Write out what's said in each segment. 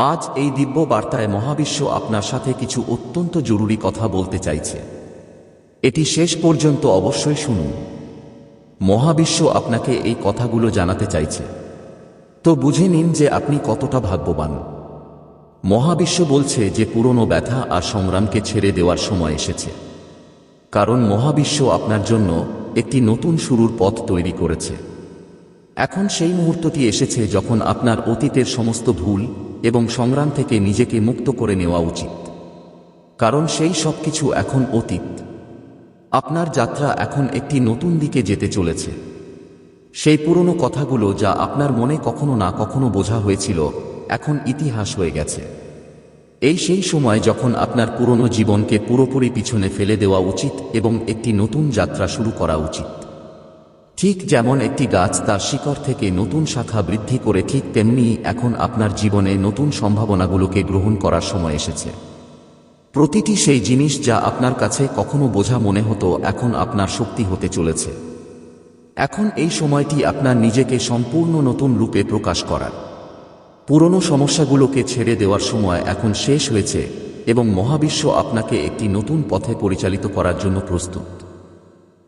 আজ এই দিব্য বার্তায় মহাবিশ্ব আপনার সাথে কিছু অত্যন্ত জরুরি কথা বলতে চাইছে। এটি শেষ পর্যন্ত অবশ্যই শুনুন। মহাবিশ্ব আপনাকে এই কথাগুলো জানাতে চাইছে। তো বুঝে নিন যে আপনি কতটা ভাগ্যবান। মহাবিশ্ব বলছে যে পুরনো ব্যথা আর সংগ্রামকে ছেড়ে দেওয়ার সময় এসেছে। কারণ মহাবিশ্ব আপনার জন্য একটি নতুন শুরুর পথ তৈরি করেছে। এখন সেই মুহূর্তটি এসেছে যখন আপনার অতীতের সমস্ত ভুল এবং সংগ্রাম থেকে নিজেকে মুক্ত করে নেওয়া উচিত। কারণ সেই সব কিছু এখন অতীত। আপনার যাত্রা এখন একটি নতুন দিকে যেতে চলেছে। সেই পুরনো কথাগুলো যা আপনার মনে কখনো না কখনো বোঝা হয়েছিল, এখন ইতিহাস হয়ে গেছে। এই সেই সময় যখন আপনার পুরনো জীবনকে পুরোপুরি পিছনে ফেলে দেওয়া উচিত এবং একটি নতুন যাত্রা শুরু করা উচিত। ঠিক যেমন একটি গাছ তার শিকড় থেকে নতুন শাখা বৃদ্ধি করে ঠিক তেমনি এখন আপনার জীবনে নতুন সম্ভাবনাগুলোকে গ্রহণ করার সময় এসেছে। প্রতিটি সেই জিনিস যা আপনার কাছে কখনো বোঝা মনে হতো এখন আপনার শক্তি হতে চলেছে। এখন এই সময়টি আপনার নিজেকে সম্পূর্ণ নতুন রূপে প্রকাশ করার। পুরনো সমস্যাগুলোকে ছেড়ে দেওয়ার সময় এখন শেষ হয়েছে এবং মহাবিশ্ব আপনাকে একটি নতুন পথে পরিচালিত করার জন্য প্রস্তুত।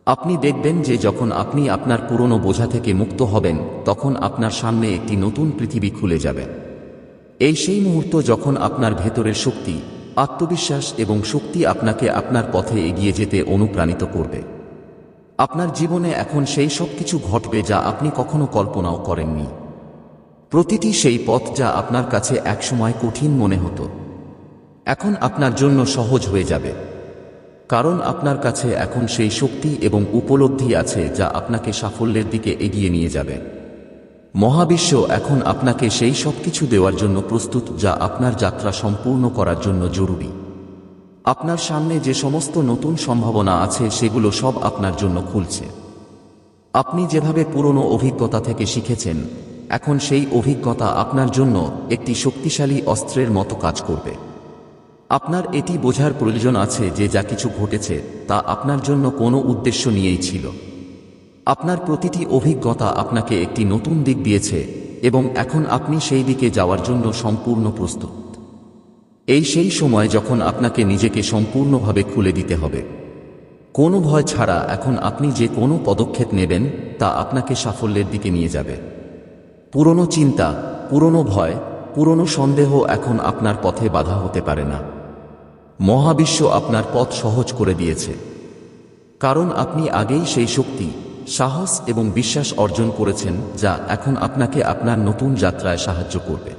আপনি দেখবেন যে যখন আপনি আপনার পুরনো বোঝা থেকে মুক্ত হবেন, তখন আপনার সামনে একটি নতুন পৃথিবী খুলে যাবে। এই সেই মুহূর্ত যখন আপনার ভেতরের শক্তি, আত্মবিশ্বাস এবং শক্তি আপনাকে আপনার পথে এগিয়ে যেতে অনুপ্রাণিত করবে। আপনার জীবনে এখন সেই সব কিছু ঘটবে যা আপনি কখনো কল্পনাও করেননি। প্রতিটি সেই পথ যা আপনার কাছে একসময় কঠিন মনে হতো, এখন আপনার জন্য সহজ হয়ে যাবে। কারণ আপনার কাছে এখন সেই শক্তি এবং উপলব্ধি আছে যা আপনাকে সাফল্যের দিকে এগিয়ে নিয়ে যাবে। মহাবিশ্ব এখন আপনাকে সেই সব কিছু দেওয়ার জন্য প্রস্তুত যা আপনার যাত্রা সম্পূর্ণ করার জন্য জরুরি। আপনার সামনে যে সমস্ত নতুন সম্ভাবনা আছে সেগুলো সব আপনার জন্য খুলছে। আপনি যেভাবে পুরনো অভিজ্ঞতা থেকে শিখেছেন, এখন সেই অভিজ্ঞতা আপনার জন্য একটি শক্তিশালী অস্ত্রের মতো কাজ করবে। আপনার এটি বোঝার প্রয়োজন আছে যে যা কিছু ঘটেছে তা আপনার জন্য কোনো উদ্দেশ্য নিয়েই ছিল। আপনার প্রতিটি অভিজ্ঞতা আপনাকে একটি নতুন দিক দিয়েছে এবং এখন আপনি সেই দিকে যাওয়ার জন্য সম্পূর্ণ প্রস্তুত। এই সেই সময় যখন আপনাকে নিজেকে সম্পূর্ণভাবে খুলে দিতে হবে। কোনো ভয় ছাড়া এখন আপনি যে কোনো পদক্ষেপ নেবেন তা আপনাকে সাফল্যের দিকে নিয়ে যাবে। পুরনো চিন্তা, পুরনো ভয়, পুরনো সন্দেহ এখন আপনার পথে বাধা হতে পারে না। মহাবিশ্ব আপনার পথ সহজ করে দিয়েছে। কারণ আপনি আগেই সেই শক্তি, সাহস এবং বিশ্বাস অর্জন করেছেন, যা এখন আপনাকে আপনার নতুন যাত্রায় সাহায্য করবে।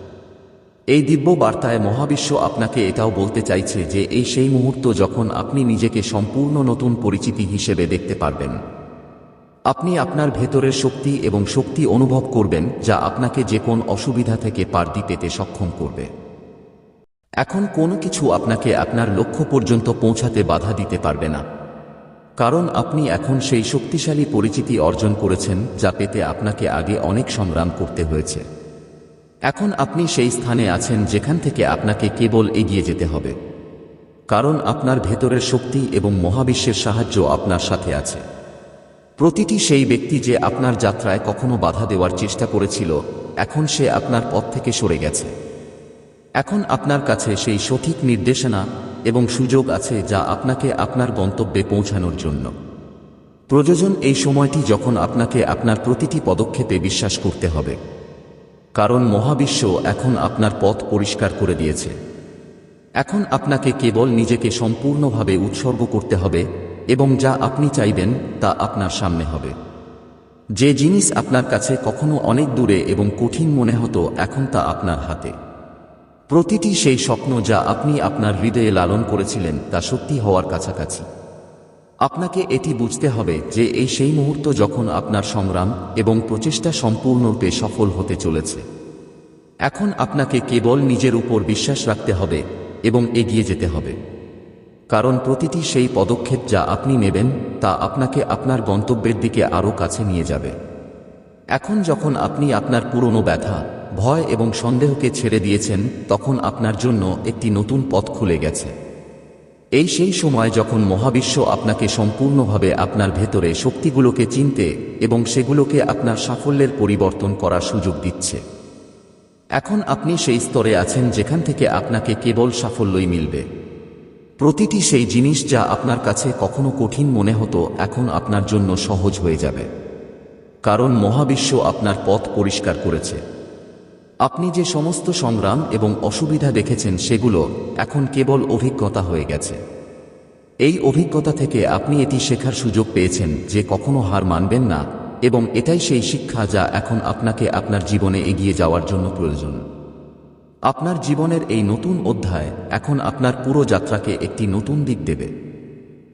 এই দিব্য বার্তায় মহাবিশ্ব আপনাকে এটাও বলতে চাইছে যে, এই সেই মুহূর্ত যখন আপনি নিজেকে সম্পূর্ণ নতুন পরিচিতি হিসেবে দেখতে পারবেন। আপনি আপনার ভেতরের শক্তি এবং শক্তি অনুভব করবেন, যা আপনাকে যে কোন অসুবিধা থেকে পারদি পেতে সক্ষম করবে। এখন কোনো কিছু আপনাকে আপনার লক্ষ্য পর্যন্ত পৌঁছাতে বাধা দিতে পারবে না। কারণ আপনি এখন সেই শক্তিশালী পরিচিতি অর্জন করেছেন, যা পেতে আপনাকে আগে অনেক সংগ্রাম করতে হয়েছে। এখন আপনি সেই স্থানে আছেন, যেখান থেকে আপনাকে কেবল এগিয়ে যেতে হবে। কারণ আপনার ভেতরের শক্তি এবং মহাবিশ্বের সাহায্য আপনার সাথে আছে। প্রতিটি সেই ব্যক্তি যে আপনার যাত্রায় কখনো বাধা দেওয়ার চেষ্টা করেছিল, এখন সে আপনার পথ থেকে সরে গেছে। এখন আপনার কাছে সেই সঠিক নির্দেশনা এবং সুযোগ আছে যা আপনাকে আপনার গন্তব্যে পৌঁছানোর জন্য। প্রয়োজন এই সময়টি যখন আপনাকে আপনার প্রতিটি পদক্ষেপে বিশ্বাস করতে হবে। কারণ মহাবিশ্ব এখন আপনার পথ পরিষ্কার করে দিয়েছে। এখন আপনাকে কেবল নিজেকে সম্পূর্ণভাবে উৎসর্গ করতে হবে এবং যা আপনি চাইবেন তা আপনার সামনে হবে। যে জিনিস আপনার কাছে কখনো অনেক দূরে এবং কঠিন মনে হতো এখন তা আপনার হাতে। প্রতিটি সেই স্বপ্ন যা আপনি আপনার হৃদয়ে লালন করেছিলেন তা সত্যি হওয়ার কাছাকাছি। আপনাকে এটি বুঝতে হবে যে এই সেই মুহূর্ত যখন আপনার সংগ্রাম এবং প্রচেষ্টা সম্পূর্ণরূপে সফল হতে চলেছে। এখন আপনাকে কেবল নিজের উপর বিশ্বাস রাখতে হবে এবং এগিয়ে যেতে হবে। কারণ প্রতিটি সেই পদক্ষেপ যা আপনি নেবেন তা আপনাকে আপনার গন্তব্যের দিকে আরও কাছে নিয়ে যাবে। এখন যখন আপনি আপনার পুরনো ব্যথা ভয় এবং সন্দেহকে ছেড়ে দিয়েছেন, তখন আপনার জন্য একটি নতুন পথ খুলে গেছে। এই সেই সময় যখন মহাবিশ্ব আপনাকে সম্পূর্ণভাবে আপনার ভেতরে শক্তিগুলোকে চিনতে এবং সেগুলোকে আপনার সাফল্যের পরিবর্তন করার সুযোগ দিচ্ছে। এখন আপনি সেই স্তরে আছেন যেখান থেকে আপনাকে কেবল সাফল্যই মিলবে। প্রতিটি সেই জিনিস যা আপনার কাছে কখনো কঠিন মনে হতো, এখন আপনার জন্য সহজ হয়ে যাবে। কারণ মহাবিশ্ব আপনার পথ পরিষ্কার করেছে। আপনি যে সমস্ত সংগ্রাম এবং অসুবিধা দেখেছেন সেগুলো এখন কেবল অভিজ্ঞতা হয়ে গেছে। এই অভিজ্ঞতা থেকে আপনি এটি শেখার সুযোগ পেয়েছেন যে কখনো হার মানবেন না এবং এটাই সেই শিক্ষা যা এখন আপনাকে আপনার জীবনে এগিয়ে যাওয়ার জন্য প্রয়োজন। আপনার জীবনের এই নতুন অধ্যায় এখন আপনার পুরো যাত্রাকে একটি নতুন দিক দেবে।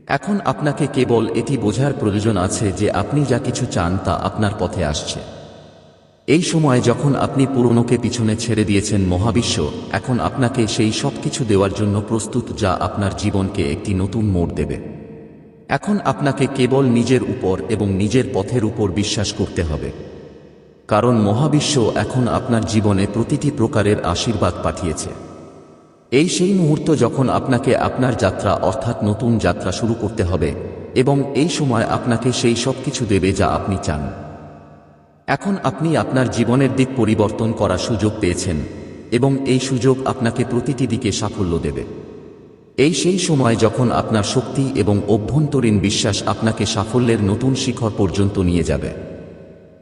এখন আপনাকে কেবল এটি বোঝার প্রয়োজন আছে যে আপনি যা কিছু চান তা আপনার পথে আসছে। এই সময় যখন আপনি পুরনোকে পিছনে ছেড়ে দিয়েছেন মহাবিশ্ব, এখন আপনাকে সেই সব কিছু দেওয়ার জন্য প্রস্তুত যা আপনার জীবনকে একটি নতুন মোড় দেবে। এখন আপনাকে কেবল নিজের উপর এবং নিজের পথের উপর বিশ্বাস করতে হবে। কারণ মহাবিশ্ব এখন আপনার জীবনে প্রতিটি প্রকারের আশীর্বাদ পাঠিয়েছে। এই সেই মুহূর্ত যখন আপনাকে আপনার যাত্রা অর্থাৎ নতুন যাত্রা শুরু করতে হবে এবং এই সময় আপনাকে সেই সব কিছু দেবে যা আপনি চান। এখন আপনি আপনার জীবনের দিক পরিবর্তন করার সুযোগ পেয়েছেন, এবং এই সুযোগ আপনাকে প্রতিটি দিকে সাফল্য দেবে। এই সেই সময় যখন আপনার শক্তি এবং অভ্যন্তরীণ বিশ্বাস আপনাকে সাফল্যের নতুন শিখর পর্যন্ত নিয়ে যাবে।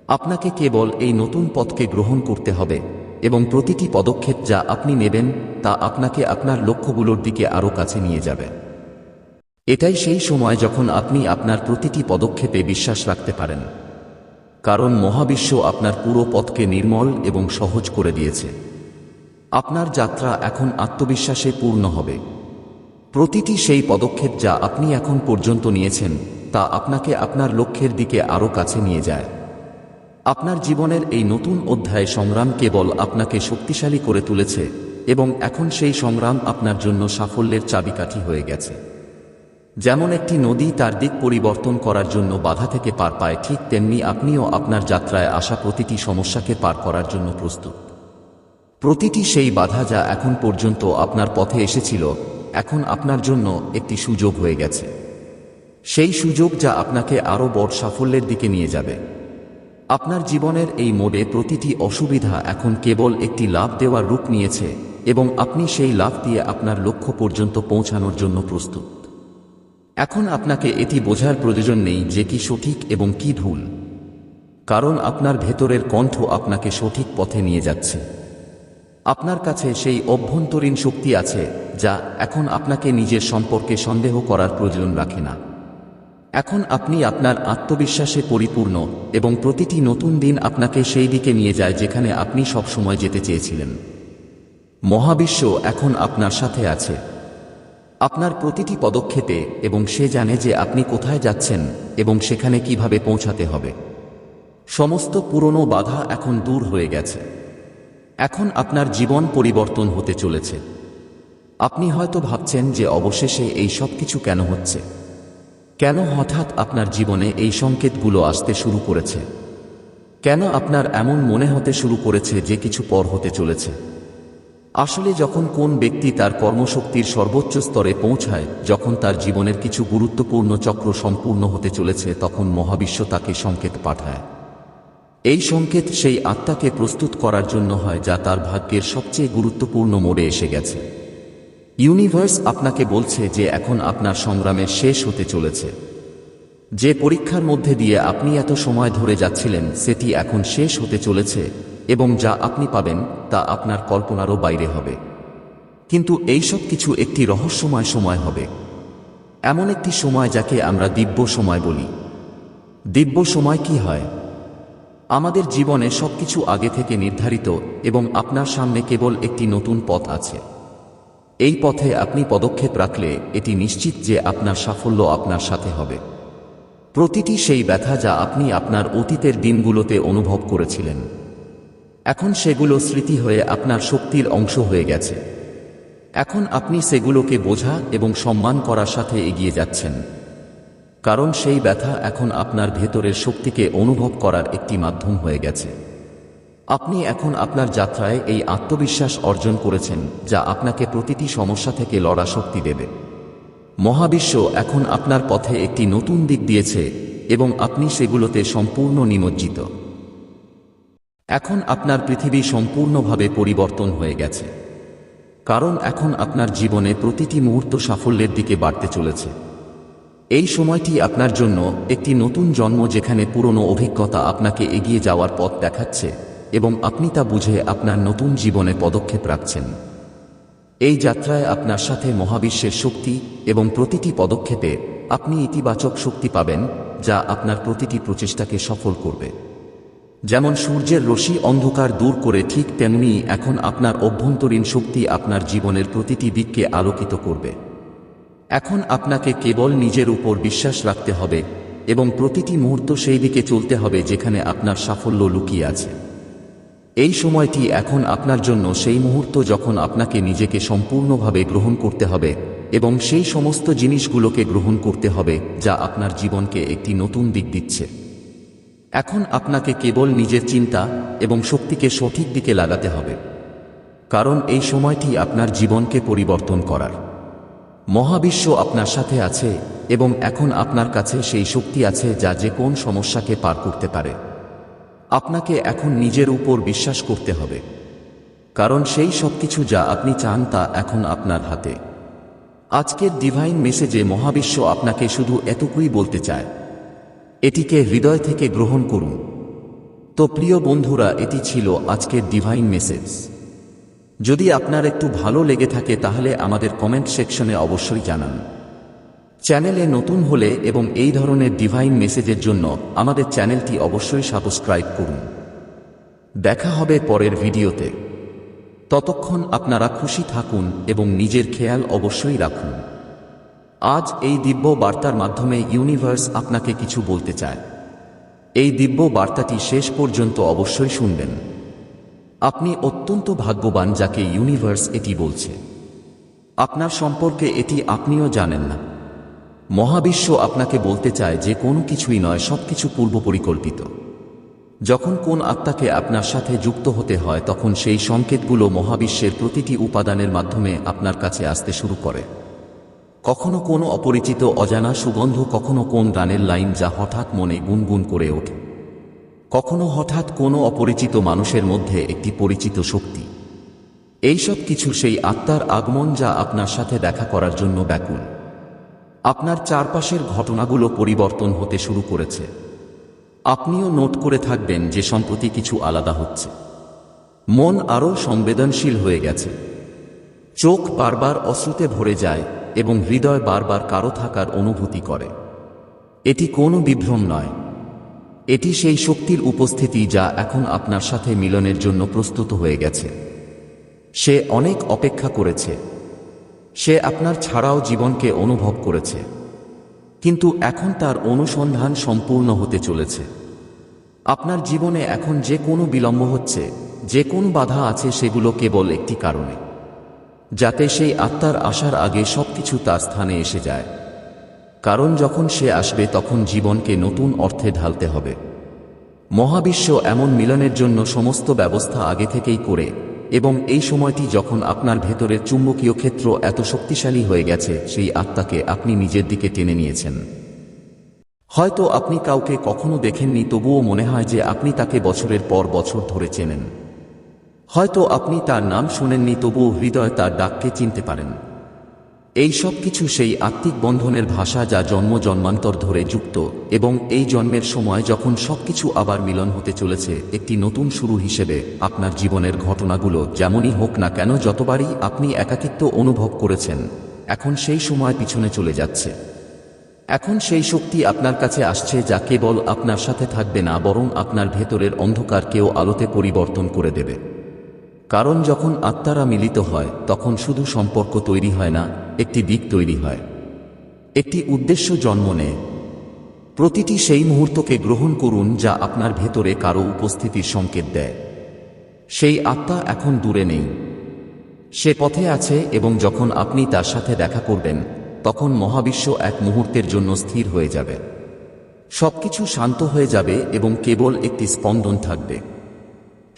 আপনাকে কেবল এই নতুন পথকে গ্রহণ করতে হবে, এবং প্রতিটি পদক্ষেপ যা আপনি নেবেন তা আপনাকে আপনার লক্ষ্যগুলোর দিকে আরও কাছে নিয়ে যাবে। এটাই সেই সময় যখন আপনি আপনার প্রতিটি পদক্ষেপে বিশ্বাস রাখতে পারেন। কারণ মহাবিশ্ব আপনার পুরো পথকে নির্মল এবং সহজ করে দিয়েছে। আপনার যাত্রা এখন আত্মবিশ্বাসে পূর্ণ হবে। প্রতিটি সেই পদক্ষেপ যা আপনি এখন পর্যন্ত নিয়েছেন, তা আপনাকে আপনার লক্ষ্যের দিকে আরও কাছে নিয়ে যায়। আপনার জীবনের এই নতুন অধ্যায়ে সংগ্রাম কেবল আপনাকে শক্তিশালী করে তুলেছে এবং এখন সেই সংগ্রাম আপনার জন্য সাফল্যের চাবিকাঠি হয়ে গেছে। যেমন একটি নদী তার দিক পরিবর্তন করার জন্য বাধা থেকে পার পায়, ঠিক তেমনি আপনিও আপনার যাত্রায় আসা প্রতিটি সমস্যাকে পার করার জন্য প্রস্তুত। প্রতিটি সেই বাধা যা এখন পর্যন্ত আপনার পথে এসেছিল, এখন আপনার জন্য একটি সুযোগ হয়ে গেছে। সেই সুযোগ যা আপনাকে আরও বড় সাফল্যের দিকে নিয়ে যাবে। আপনার জীবনের এই মোড়ে প্রতিটি অসুবিধা এখন কেবল একটি লাভ দেওয়ার রূপ নিয়েছে এবং আপনি সেই লাভ দিয়ে আপনার লক্ষ্য পর্যন্ত পৌঁছানোর জন্য প্রস্তুত। এখন আপনাকে এটি বোঝার প্রয়োজন নেই যে কি সঠিক এবং কি ভুল। কারণ আপনার ভেতরের কণ্ঠ আপনাকে সঠিক পথে নিয়ে যাচ্ছে। আপনার কাছে সেই অভ্যন্তরীণ শক্তি আছে, যা এখন আপনাকে নিজের সম্পর্কে সন্দেহ করার প্রয়োজন রাখে না। এখন আপনি আপনার আত্মবিশ্বাসে পরিপূর্ণ এবং প্রতিটি নতুন দিন আপনাকে সেই দিকে নিয়ে যায় যেখানে আপনি সবসময় যেতে চেয়েছিলেন। মহাবিশ্ব এখন আপনার সাথে আছে। আপনার প্রতিটি পদক্ষেপে এবং সে জানে যে আপনি কোথায় যাচ্ছেন এবং সেখানে কীভাবে পৌঁছাতে হবে। সমস্ত পুরনো বাধা এখন দূর হয়ে গেছে। এখন আপনার জীবন পরিবর্তন হতে চলেছে। আপনি হয়তো ভাবছেন যে অবশেষে এই সব কিছু কেন হচ্ছে? কেন হঠাৎ আপনার জীবনে এই সংকেতগুলো আসতে শুরু করেছে? কেন আপনার এমন মনে হতে শুরু করেছে যে কিছু পর হতে চলেছে? আসলে যখন কোন ব্যক্তি তার কর্মশক্তির সর্বোচ্চ স্তরে পৌঁছায়, যখন তার জীবনের কিছু গুরুত্বপূর্ণ চক্র সম্পূর্ণ হতে চলেছে, তখন মহাবিশ্ব তাকে সংকেত পাঠায়। এই সংকেত সেই আত্মাকে প্রস্তুত করার জন্য হয়, যা তার ভাগ্যের সবচেয়ে গুরুত্বপূর্ণ মোড়ে এসে গেছে। ইউনিভার্স আপনাকে বলছে যে এখন আপনার সংগ্রামের শেষ হতে চলেছে। যে পরীক্ষার মধ্যে দিয়ে আপনি এত সময় ধরে যাচ্ছিলেন, সেটি এখন শেষ হতে চলেছে। এবং যা আপনি পাবেন তা আপনার কল্পনারও বাইরে হবে। কিন্তু এই সব কিছু একটি রহস্যময় সময় হবে। এমন একটি সময় যাকে আমরা দিব্য সময় বলি। দিব্য সময় কি হয়? আমাদের জীবনে সবকিছু আগে থেকে নির্ধারিত এবং আপনার সামনে কেবল একটি নতুন পথ আছে। এই পথে আপনি পদক্ষেপ রাখলে এটি নিশ্চিত যে আপনার সাফল্য আপনার সাথে হবে। প্রতিটি সেই ব্যথা যা আপনি আপনার অতীতের দিনগুলোতে অনুভব করেছিলেন। এখন সেগুলো স্মৃতি হয়ে আপনার শক্তির অংশ হয়ে গেছে। এখন আপনি সেগুলোকে বোঝা এবং সম্মান করার সাথে এগিয়ে যাচ্ছেন। কারণ সেই ব্যথা এখন আপনার ভেতরের শক্তিকে অনুভব করার একটি মাধ্যম হয়ে গেছে। আপনি এখন আপনার যাত্রায় এই আত্মবিশ্বাস অর্জন করেছেন, যা আপনাকে প্রতিটি সমস্যা থেকে লড়া শক্তি দেবে। মহাবিশ্ব এখন আপনার পথে একটি নতুন দিক দিয়েছে এবং আপনি সেগুলোতে সম্পূর্ণ নিমজ্জিত। এখন আপনার পৃথিবী সম্পূর্ণভাবে পরিবর্তন হয়ে গেছে। কারণ এখন আপনার জীবনে প্রতিটি মুহূর্ত সাফল্যের দিকে বাড়তে চলেছে। এই সময়টি আপনার জন্য একটি নতুন জন্ম যেখানে পুরনো অভিজ্ঞতা আপনাকে এগিয়ে যাওয়ার পথ দেখাচ্ছে এবং আপনি তা বুঝে আপনার নতুন জীবনে পদক্ষেপ রাখছেন। এই যাত্রায় আপনার সাথে মহাবিশ্বের শক্তি এবং প্রতিটি পদক্ষেপে আপনি ইতিবাচক শক্তি পাবেন যা আপনার প্রতিটি প্রচেষ্টাকে সফল করবে। যেমন সূর্যের রশ্মি অন্ধকার দূর করে ঠিক তেমনি এখন আপনার অভ্যন্তরীণ শক্তি আপনার জীবনের প্রতিটি দিককে আলোকিত করবে। এখন আপনাকে কেবল নিজের উপর বিশ্বাস রাখতে হবে এবং প্রতিটি মুহূর্ত সেই দিকে চলতে হবে যেখানে আপনার সাফল্য লুকিয়ে আছে। এই সময়টি এখন আপনার জন্য সেই মুহূর্ত যখন আপনাকে নিজেকে সম্পূর্ণভাবে গ্রহণ করতে হবে এবং সেই সমস্ত জিনিসগুলোকে গ্রহণ করতে হবে যা আপনার জীবনকে একটি নতুন দিক দিচ্ছে। এখন আপনাকে কেবল নিজের চিন্তা এবং শক্তিকে সঠিক দিকে লাগাতে হবে। কারণ এই সময়টি আপনার জীবনকে পরিবর্তন করার। মহাবিশ্ব আপনার সাথে আছে এবং এখন আপনার কাছে সেই শক্তি আছে যা যে কোন সমস্যাকে পার করতে পারে। আপনাকে এখন নিজের উপর বিশ্বাস করতে হবে। কারণ সেই সব কিছু যা আপনি চান তা এখন আপনার হাতে। আজকের ডিভাইন মেসেজে মহাবিশ্ব আপনাকে শুধু এতটুকুই বলতে চায়। এটিকে হৃদয় থেকে গ্রহণ করুন। তো প্রিয় বন্ধুরা, এটি ছিল আজকের ডিভাইন মেসেজ যদি আপনার একটু ভালো লেগে থাকে, তাহলে আমাদের কমেন্ট সেকশনে অবশ্যই জানান। চ্যানেলে নতুন হলে এবং এই ধরনের ডিভাইন মেসেজের জন্য আমাদের চ্যানেলটি অবশ্যই সাবস্ক্রাইব করুন। দেখা হবে পরের ভিডিওতে। ততক্ষণ আপনারা খুশি থাকুন এবং নিজের খেয়াল অবশ্যই রাখুন। আজ এই দিব্য বার্তার মাধ্যমে ইউনিভার্স আপনাকে কিছু বলতে চায়। এই দিব্য বার্তাটি শেষ পর্যন্ত অবশ্যই শুনবেন। আপনি অত্যন্ত ভাগ্যবান যাকে ইউনিভার্স এটি বলছে। আপনার সম্পর্কে এটি আপনিও জানেন না। মহাবিশ্ব আপনাকে বলতে চায় যে কোনো কিছুই নয়, সবকিছু পূর্ব পরিকল্পিত। যখন কোন আত্মাকে আপনার সাথে যুক্ত হতে হয়, তখন সেই সংকেতগুলো মহাবিশ্বের প্রতিটি উপাদানের মাধ্যমে আপনার কাছে আসতে শুরু করে। কখনো কোনো অপরিচিত অজানা সুগন্ধ, কখনো কোন গানের লাইন যা হঠাৎ মনে গুনগুন করে ওঠে। কখনো হঠাৎ কোনো অপরিচিত মানুষের মধ্যে একটি পরিচিত শক্তি। এইসব কিছু সেই আত্মার আগমন যা আপনার সাথে দেখা করার জন্য ব্যাকুল। আপনার চারপাশের ঘটনাগুলো পরিবর্তন হতে শুরু করেছে। আপনিও নোট করে থাকবেন যে সম্প্রতি কিছু আলাদা হচ্ছে। মন আরও সংবেদনশীল হয়ে গেছে। চোখ বারবার অশ্রুতে ভরে যায়। এবং হৃদয় বারবার কারও থাকার অনুভূতি করে। এটি কোনো বিভ্রম নয়। এটি সেই শক্তির উপস্থিতি যা এখন আপনার সাথে মিলনের জন্য প্রস্তুত হয়ে গেছে। সে অনেক অপেক্ষা করেছে। সে আপনার ছাড়াও জীবনকে অনুভব করেছে। কিন্তু এখন তার অনুসন্ধান সম্পূর্ণ হতে চলেছে। আপনার জীবনে এখন যে কোনো বিলম্ব হচ্ছে, যে কোন বাধা আছে সেগুলো কেবল একটি কারণে। যাতে সেই আত্মার আসার আগে সবকিছু তার স্থানে এসে যায়। কারণ যখন সে আসবে তখন জীবনকে নতুন অর্থে ঢালতে হবে। মহাবিশ্ব এমন মিলনের জন্য সমস্ত ব্যবস্থা আগে থেকেই করে, এবং এই সময়টি যখন আপনার ভেতরের চুম্বকীয় ক্ষেত্র এত শক্তিশালী হয়ে গেছে, সেই আত্মাকে আপনি নিজের দিকে টেনে নিয়েছেন। হয়তো আপনি কাউকে কখনো দেখেননি, তবুও মনে হয় যে আপনি তাকে বছরের পর বছর ধরে চেনেন। হয়তো আপনি তার নাম শুনেননি, তবুও হৃদয় তার ডাককে চিনতে পারেন। এই সব কিছু সেই আত্মিক বন্ধনের ভাষা যা জন্ম জন্মান্তর ধরে যুক্ত এবং এই জন্মের সময় যখন সবকিছু আবার মিলন হতে চলেছে, একটি নতুন শুরু হিসেবে আপনার জীবনের ঘটনাগুলো যেমনই হোক না কেন যতবারই আপনি একাকিত্ব অনুভব করেছেন, এখন সেই সময় পিছনে চলে যাচ্ছে। এখন সেই শক্তি আপনার কাছে আসছে যা কেবল আপনার সাথে থাকবে না, বরং আপনার ভেতরের অন্ধকারকেও আলোতে পরিবর্তন করে দেবে। কারণ যখন আত্মারা মিলিত হয়, তখন শুধু সম্পর্ক তৈরি হয় না, একটি দিক তৈরি হয়। একটি উদ্দেশ্য জন্ম নেয়। প্রতিটি সেই মুহূর্তকে গ্রহণ করুন যা আপনার ভেতরে কারও উপস্থিতির সংকেত দেয়। সেই আত্মা এখন দূরে নেই। সে পথে আছে এবং যখন আপনি তার সাথে দেখা করবেন, তখন মহাবিশ্ব এক মুহূর্তের জন্য স্থির হয়ে যাবে। সবকিছু শান্ত হয়ে যাবে এবং কেবল একটি স্পন্দন থাকবে।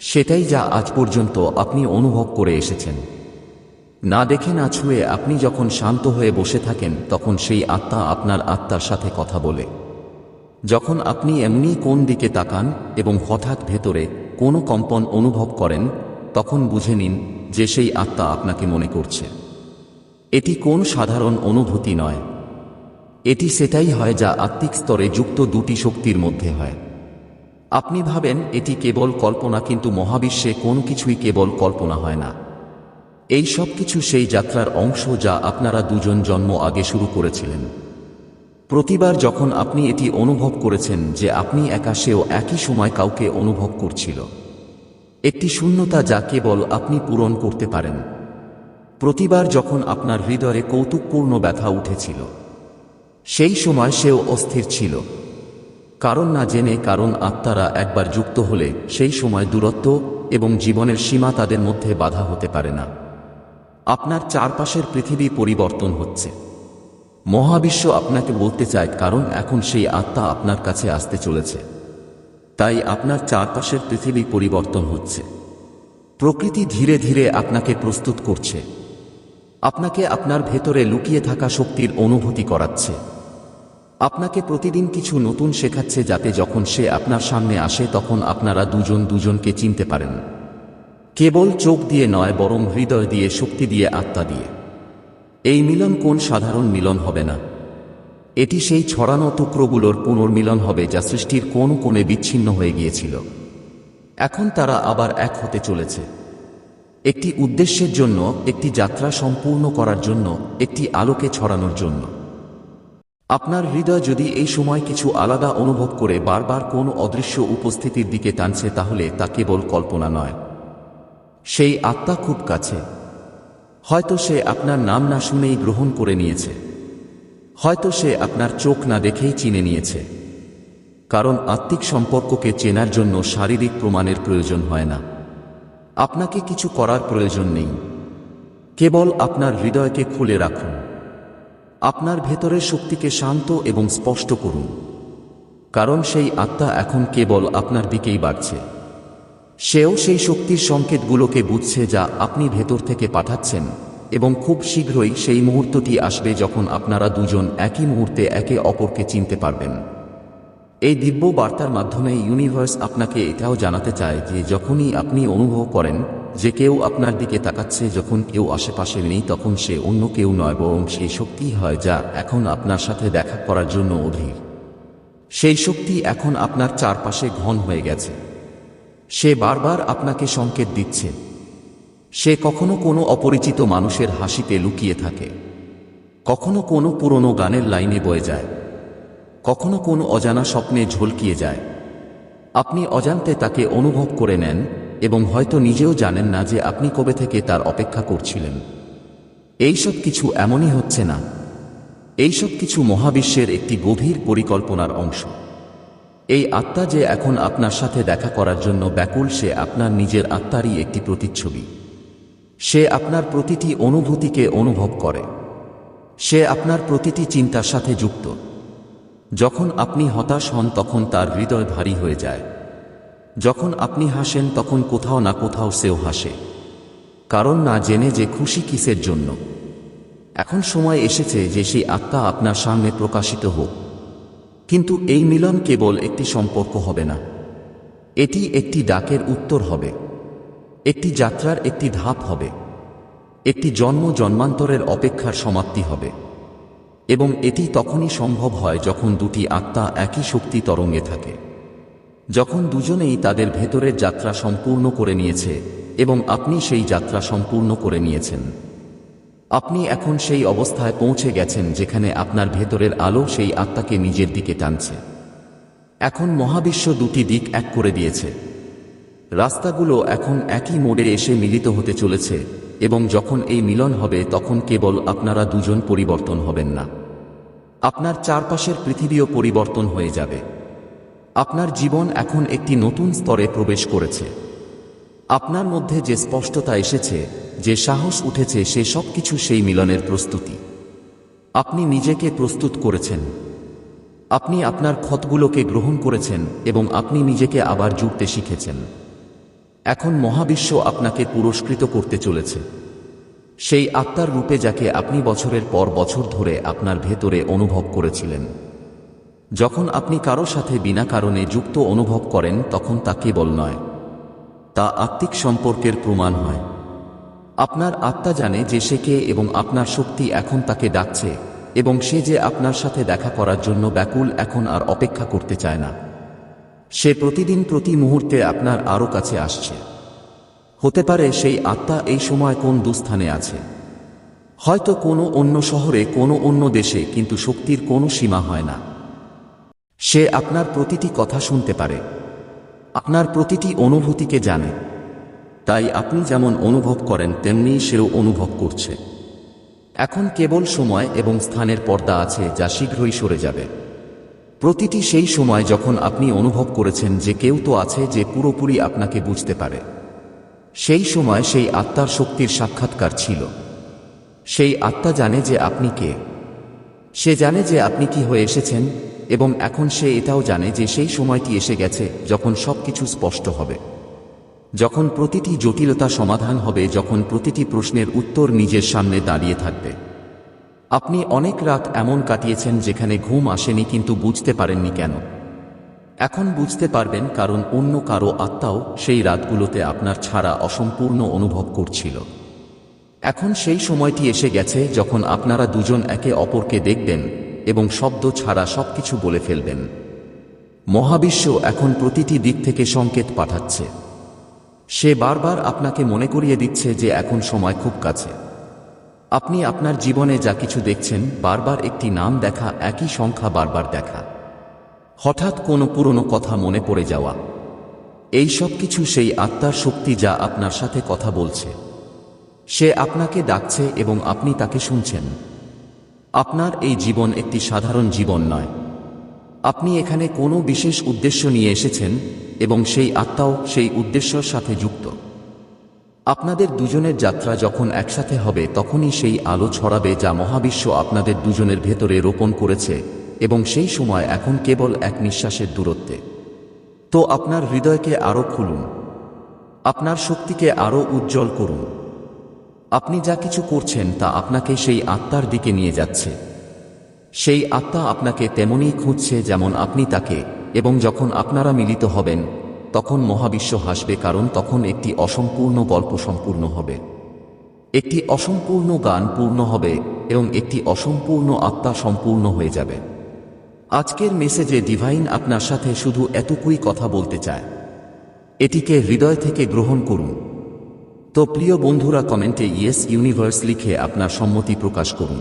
সেটাই যা আজ পর্যন্ত আপনি অনুভব করে এসেছেন। না দেখে না ছুঁয়ে আপনি যখন শান্ত হয়ে বসে থাকেন, তখন সেই আত্মা আপনার আত্মার সাথে কথা বলে। যখন আপনি এমনি কোন দিকে তাকান এবং হঠাৎ ভেতরে কোনো কম্পন অনুভব করেন, তখন বুঝে নিন যে সেই আত্মা আপনাকে মনে করছে। এটি কোন সাধারণ অনুভূতি নয়। এটি সেটাই হয় যা আত্মিক স্তরে যুক্ত দুটি শক্তির মধ্যে হয়। আপনি ভাবেন এটি কেবল কল্পনা, কিন্তু মহাবিশ্বে কোনো কিছুই কেবল কল্পনা হয় না। এই সব কিছু সেই যাত্রার অংশ যা আপনারা দুজন জন্ম আগে শুরু করেছিলেন। প্রতিবার যখন আপনি এটি অনুভব করেছেন যে আপনি একা, সেও একই সময় কাউকে অনুভব করছিল। একটি শূন্যতা যা কেবল আপনি পূরণ করতে পারেন। প্রতিবার যখন আপনার হৃদয়ে কৌতুকপূর্ণ ব্যথা উঠেছিল, সেই সময় সেও অস্থির ছিল। কারণ না জেনে কারণ আত্মারা একবার যুক্ত হলে সেই সময় দূরত্ব এবং জীবনের সীমা তাদের মধ্যে বাধা হতে পারে না। আপনার চারপাশের পৃথিবী পরিবর্তন হচ্ছে। মহাবিশ্ব আপনাকে বলতে চায়, কারণ এখন সেই আত্মা আপনার কাছে আসতে চলেছে। তাই আপনার চারপাশের পৃথিবী পরিবর্তন হচ্ছে। প্রকৃতি ধীরে ধীরে আপনাকে প্রস্তুত করছে। আপনাকে আপনার ভেতরে লুকিয়ে থাকা শক্তির অনুভূতি করাচ্ছে। আপনাকে প্রতিদিন কিছু নতুন শেখাচ্ছে যাতে যখন সে আপনার সামনে আসে তখন আপনারা দুজন দুজনকে চিনতে পারেন। কেবল চোখ দিয়ে নয়, বরং হৃদয় দিয়ে, শক্তি দিয়ে, আত্মা দিয়ে। এই মিলন কোন সাধারণ মিলন হবে না। এটি সেই ছড়ানো টুকরোগুলোর পুনর্মিলন হবে যা সৃষ্টির কোন কোণে বিচ্ছিন্ন হয়ে গিয়েছিল। এখন তারা আবার এক হতে চলেছে। একটি উদ্দেশ্যের জন্য, একটি যাত্রা সম্পূর্ণ করার জন্য, একটি আলোকে ছড়ানোর জন্য। আপনার হৃদয় যদি এই সময় কিছু আলাদা অনুভব করে বারবার কোন অদৃশ্য উপস্থিতির দিকে টানছে, তাহলে তা কেবল কল্পনা নয়। সেই আত্মা খুব কাছে। হয়তো সে আপনার নাম না শুনেই গ্রহণ করে নিয়েছে। হয়তো সে আপনার চোখ না দেখেই চিনে নিয়েছে। কারণ আত্মিক সম্পর্ককে চেনার জন্য শারীরিক প্রমাণের প্রয়োজন হয় না। আপনাকে কিছু করার প্রয়োজন নেই। কেবল আপনার হৃদয়কে খুলে রাখুন। আপনার ভেতরের শক্তিকে শান্ত এবং স্পষ্ট করুন। কারণ সেই আত্মা এখন কেবল আপনার দিকেই বাড়ছে। সেও সেই শক্তির সংকেতগুলোকে বুঝছে যা আপনি ভেতর থেকে পাঠাচ্ছেন এবং খুব শীঘ্রই সেই মুহূর্তটি আসবে যখন আপনারা দুজন একই মুহূর্তে একে অপরকে চিনতে পারবেন। এই দিব্য বার্তার মাধ্যমে ইউনিভার্স আপনাকে এটাও জানাতে চায় যে যখনই আপনি অনুভব করেন যে কেউ আপনার দিকে তাকাচ্ছে যখন কেউ আশেপাশে নেই তখন সে অন্য কেউ নয়, বরং সেই শক্তিই হয় যা এখন আপনার সাথে দেখা করার জন্য অধীর। সেই শক্তি এখন আপনার চারপাশে ঘন হয়ে গেছে। সে বারবার আপনাকে সংকেত দিচ্ছে। সে কখনো কোনো অপরিচিত মানুষের হাসিতে লুকিয়ে থাকে। কখনো কোনো পুরনো গানের লাইনে বয়ে যায়। কখনো কোনো অজানা স্বপ্নে ঝলকিয়ে যায়। আপনি অজান্তে তাকে অনুভব করে নেন এবং হয়তো নিজেও জানেন না যে আপনি কবে থেকে তার অপেক্ষা করছিলেন। এইসব কিছু এমনই হচ্ছে না। এইসব কিছু মহাবিশ্বের একটি গভীর পরিকল্পনার অংশ। এই আত্মা যে এখন আপনার সাথে দেখা করার জন্য ব্যাকুল, সে আপনার নিজের আত্মারই একটি প্রতিচ্ছবি। সে আপনার প্রতিটি অনুভূতিকে অনুভব করে। সে আপনার প্রতিটি চিন্তার সাথে যুক্ত। যখন আপনি হতাশ হন, তখন তার হৃদয় ভারী হয়ে যায়। যখন আপনি হাসেন, তখন কোথাও না কোথাও সেও হাসে। কারণ না জেনে যে খুশি কিসের জন্য। এখন সময় এসেছে যে সেই আত্মা আপনার সামনে প্রকাশিত হোক। কিন্তু এই মিলন কেবল একটি সম্পর্ক হবে না। এটি একটি ডাকের উত্তর হবে। একটি যাত্রার একটি ধাপ হবে। একটি জন্ম জন্মান্তরের অপেক্ষার সমাপ্তি হবে। এবং এটি তখনই সম্ভব হয় যখন দুটি আত্মা একই শক্তি তরঙ্গে থাকে। যখন দুজনেই তাদের ভেতরের যাত্রা সম্পূর্ণ করে নিয়েছে এবং আপনি সেই যাত্রা সম্পূর্ণ করে নিয়েছেন। আপনি এখন সেই অবস্থায় পৌঁছে গেছেন যেখানে আপনার ভেতরের আলো সেই আত্মাকে নিজের দিকে টানছে। এখন মহাবিশ্ব দুটি দিক এক করে দিয়েছে। রাস্তাগুলো এখন একই মোড়ে এসে মিলিত হতে চলেছে এবং যখন এই মিলন হবে তখন কেবল আপনারা দুজন পরিবর্তন হবেন না। আপনার চারপাশের পৃথিবীও পরিবর্তন হয়ে যাবে। আপনার জীবন এখন একটি নতুন স্তরে প্রবেশ করেছে। আপনার মধ্যে যে স্পষ্টতা এসেছে, যে সাহস উঠেছে, সে সব কিছু সেই মিলনের প্রস্তুতি। আপনি নিজেকে প্রস্তুত করেছেন। আপনি আপনার ক্ষতগুলোকে গ্রহণ করেছেন এবং আপনি নিজেকে আবার জুড়তে শিখেছেন। এখন মহাবিশ্ব আপনাকে পুরস্কৃত করতে চলেছে। সেই আত্মার রূপে যাকে আপনি বছরের পর বছর ধরে আপনার ভেতরে অনুভব করেছিলেন। যখন আপনি কারও সাথে বিনা কারণে যুক্ত অনুভব করেন, তখন তা কেবল নয়, তা আত্মিক সম্পর্কের প্রমাণ হয়। আপনার আত্মা জানে যে সে কে এবং আপনার শক্তি এখন তাকে ডাকছে, এবং সে যে আপনার সাথে দেখা করার জন্য ব্যাকুল এখন আর অপেক্ষা করতে চায় না। সে প্রতিদিন প্রতি মুহূর্তে আপনার আরও কাছে আসছে। হতে পারে সেই আত্মা এই সময় কোন দুস্থানে আছে। হয়তো কোনো অন্য শহরে, কোনো অন্য দেশে, কিন্তু শক্তির কোনো সীমা হয় না। সে আপনার প্রতিটি কথা শুনতে পারে। আপনার প্রতিটি অনুভূতিকে জানে। তাই আপনি যেমন অনুভব করেন, তেমনি সেও অনুভব করছে। এখন কেবল সময় এবং স্থানের পর্দা আছে যা শীঘ্রই সরে যাবে। প্রতিটি সেই সময় যখন আপনি অনুভব করেছেন যে কেউ তো আছে যে পুরোপুরি আপনাকে বুঝতে পারে। সেই সময় সেই আত্মার শক্তির সাক্ষাৎকার ছিল। সেই আত্মা জানে যে আপনি কে। সে জানে যে আপনি কি হয়ে এসেছেন এবং এখন সে এটাও জানে যে সেই সময়টি এসে গেছে যখন সবকিছু স্পষ্ট হবে। যখন প্রতিটি জটিলতা সমাধান হবে, যখন প্রতিটি প্রশ্নের উত্তর নিজের সামনে দাঁড়িয়ে থাকবে। আপনি অনেক রাত এমন কাটিয়েছেন যেখানে ঘুম আসেনি কিন্তু বুঝতে পারেননি কেন। এখন বুঝতে পারবেন কারণ অন্য কারও আত্মাও সেই রাতগুলোতে আপনার ছাড়া অসম্পূর্ণ অনুভব করছিল। এখন সেই সময়টি এসে গেছে যখন আপনারা দুজন একে অপরকে দেখবেন এবং শব্দ ছাড়া সবকিছু বলে ফেলবেন। মহাবিশ্ব এখন প্রতিটি দিক থেকে সংকেত পাঠাচ্ছে। সে বারবার আপনাকে মনে করিয়ে দিচ্ছে যে এখন সময় খুব কাছে। আপনি আপনার জীবনে যা কিছু দেখছেন, বারবার একটি নাম দেখা, একই সংখ্যা বারবার দেখা। হঠাৎ কোনো পুরনো কথা মনে পড়ে যাওয়া। এই সব কিছু সেই আত্মার শক্তি যা আপনার সাথে কথা বলছে। সে আপনাকে ডাকছে এবং আপনি তাকে শুনছেন। আপনার এই জীবন একটি সাধারণ জীবন নয়। আপনি এখানে কোনো বিশেষ উদ্দেশ্য নিয়ে এসেছেন এবং সেই আত্মাও সেই উদ্দেশ্যর সাথে যুক্ত। আপনাদের দুজনের যাত্রা যখন একসাথে হবে, তখনই সেই আলো ছড়াবে যা মহাবিশ্ব আপনাদের দুজনের ভেতরে রোপণ করেছে এবং সেই সময় এখন কেবল এক নিঃশ্বাসের দূরত্বে। তো আপনার হৃদয়কে আরও খুলুন। আপনার শক্তিকে আরও উজ্জ্বল করুন। আপনি যা কিছু করছেন তা আপনাকে সেই আত্মার দিকে নিয়ে যাচ্ছে। সেই আত্মা আপনাকে তেমনই খুঁজছে যেমন আপনি তাকে, এবং যখন আপনারা মিলিত হবেন, তখন মহাবিশ্ব হাসবে কারণ তখন একটি অসম্পূর্ণ গল্প সম্পূর্ণ হবে। একটি অসম্পূর্ণ গান পূর্ণ হবে, এবং একটি অসম্পূর্ণ আত্মা সম্পূর্ণ হয়ে যাবে। আজকের মেসেজে ডিভাইন আপনার সাথে শুধু এতটুকুই কথা বলতে চায়। এটিকে হৃদয় থেকে গ্রহণ করুন। তো প্রিয় বন্ধুরা কমেন্টে ইয়েস ইউনিভার্স লিখে আপনার সম্মতি প্রকাশ করুন।